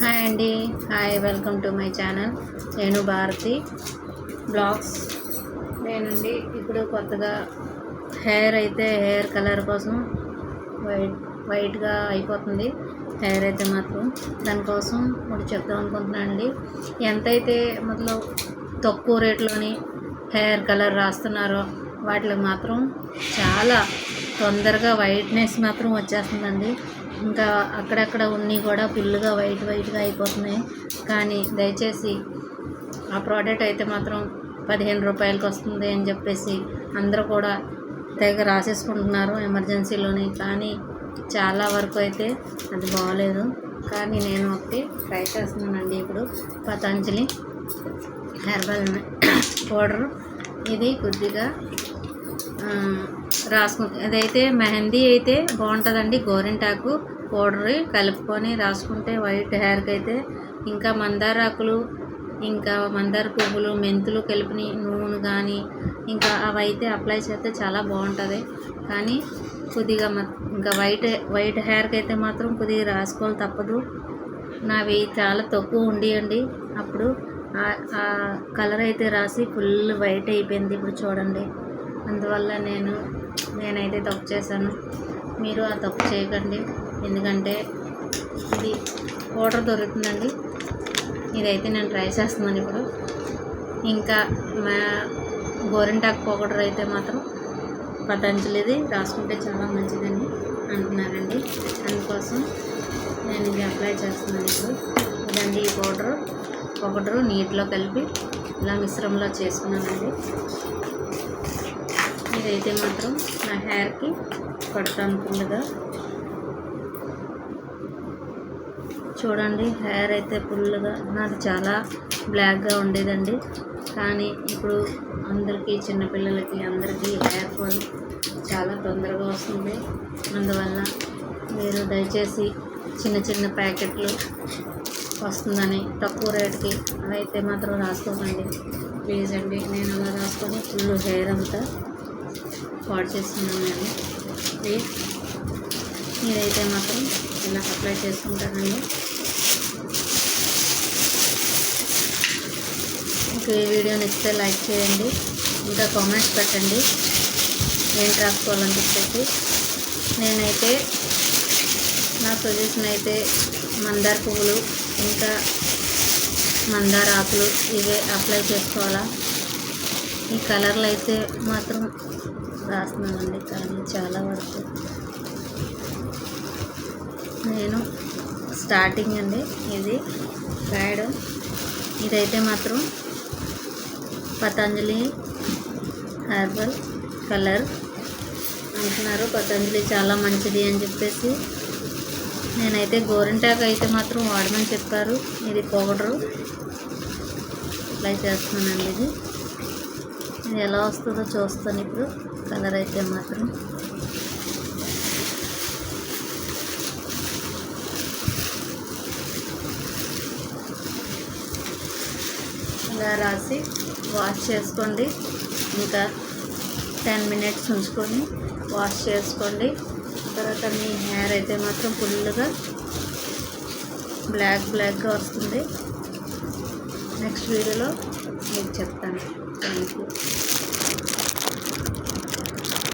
Hi అండి. Hi welcome to my channel. నేను Bharati. Blogs. నేనండి ఇప్పుడు కొత్తగా హెయిర్ అయితే హెయిర్ కలర్ కోసం వైట్ వైట్గా అయిపోతుంది. హెయిర్ అయితే మాత్రం దానికోసం ఒకటి చెప్దాం అనుకుంటున్నాను అండి. ఎంతైతే మొదలు తక్కువ రేట్లోని హెయిర్ కలర్ రాస్తున్నారో వాటికి మాత్రం చాలా తొందరగా వైట్నెస్ మాత్రం వచ్చేస్తుందండి. ఇంకా అక్కడక్కడ ఉన్ని కూడా పిల్లుగా వైట్ వైట్గా అయిపోతున్నాయి. కానీ దయచేసి ఆ ప్రోడక్ట్ అయితే మాత్రం పదిహేను రూపాయలకి వస్తుంది అని చెప్పేసి అందరూ కూడా తెగ రాసేసుకుంటున్నారు ఎమర్జెన్సీలోని. కానీ చాలా వరకు అయితే అది బాగలేదు కానీ నేను ఒకటి ట్రై చేస్తున్నానండి ఇప్పుడు. Patanjali herbal powder. ఇది కొద్దిగా రాసుకు అదైతే మెహందీ అయితే బాగుంటుందండి. గోరింటాకు పౌడర్ కలుపుకొని రాసుకుంటే వైట్ హెయిర్కి అయితే ఇంకా మందారాకులు ఇంకా మందార పువ్వులు మెంతులు కలిపిన నూనె కానీ ఇంకా అవి అయితే అప్లై చేస్తే చాలా బాగుంటుంది. కానీ కొద్దిగా ఇంకా వైట్ వైట్ హెయిర్కి అయితే మాత్రం కొద్దిగా రాసుకోవాలి తప్పదు. నావి చాలా తక్కువ ఉండియండి. అప్పుడు ఆ కలర్ అయితే రాసి ఫుల్ వైట్ అయిపోయింది ఇప్పుడు చూడండి. అందువల్ల నేను నేనైతే తప్పు చేశాను. మీరు ఆ తప్పు చేయకండి. ఎందుకంటే ఇది పౌడర్ దొరుకుతుందండి. ఇదైతే నేను ట్రై చేస్తున్నాను ఇప్పుడు. ఇంకా మా గోరింటాకు పౌడర్ అయితే మాత్రం పతంజలిది రాసుకుంటే చాలా మంచిదని అంటున్నారండి. అందుకోసం నేను ఇది అప్లై చేస్తున్నాను ఇప్పుడు. ఇదండి ఈ పౌడరు. పౌడరు నీటిలో కలిపి ఇలా మిశ్రమంలో చేసుకున్నానండి. ఇదైతే మాత్రం నా హెయిర్కి పడతాను ఫుల్గా చూడండి హెయిర్ అయితే ఫుల్గా నాది చాలా బ్లాక్గా ఉండేదండి. కానీ ఇప్పుడు అందరికీ చిన్నపిల్లలకి అందరికీ హెయిర్ ఫాల్ చాలా తొందరగా వస్తుంది. అందువల్ల మీరు దయచేసి చిన్న చిన్న ప్యాకెట్లు వస్తుందని తక్కువ రేటుకి అయితే మాత్రం రాసుకోకండి. ప్లీజ్ అండి నేను అలా రాసుకొని ఫుల్ హెయిర్ అంతా పాడు చేస్తున్నాను నేను. ప్లీజ్ మీరైతే మాత్రం ఇలా అప్లై చేసుకుంటానండి మీకు ఈ వీడియో నచ్చితే లైక్ చేయండి ఇంకా కామెంట్స్ పెట్టండి. ఏం రాసుకోవాలని చెప్పి నేనైతే నా సజెషన్ అయితే మందార పువ్వులు ఇంకా మందార ఆకులు ఇవే అప్లై చేసుకోవాలా? ఈ కలర్లు అయితే మాత్రం రాస్తున్నానండి కానీ చాలా వరకు. నేను స్టార్టింగ్ అండి ఇది రాయడం ఇదైతే మాత్రం పతంజలి హెర్బల్ కలర్ అంటున్నారు పతంజలి చాలా మంచిది అని చెప్పేసి. నేనైతే గోరింటాకు అయితే మాత్రం వాడమని చెప్పారు. ఇది పౌడరు. అప్లై చేస్తున్నానండి ఇది. ఇది ఎలా వస్తుందో చూస్తాను ఇప్పుడు. కలర్ అయితే మాత్రం. ఇలా రాసి వాష్ చేసుకోండి. ఇంకా టెన్ మినిట్స్ ఉంచుకొని వాష్ చేసుకోండి. తర్వాత మీ హెయిర్ అయితే మాత్రం ఫుల్గా బ్లాక్ బ్లాక్గా వస్తుంది. నెక్స్ట్ వీడియోలో మీకు చెప్తాను. Thank you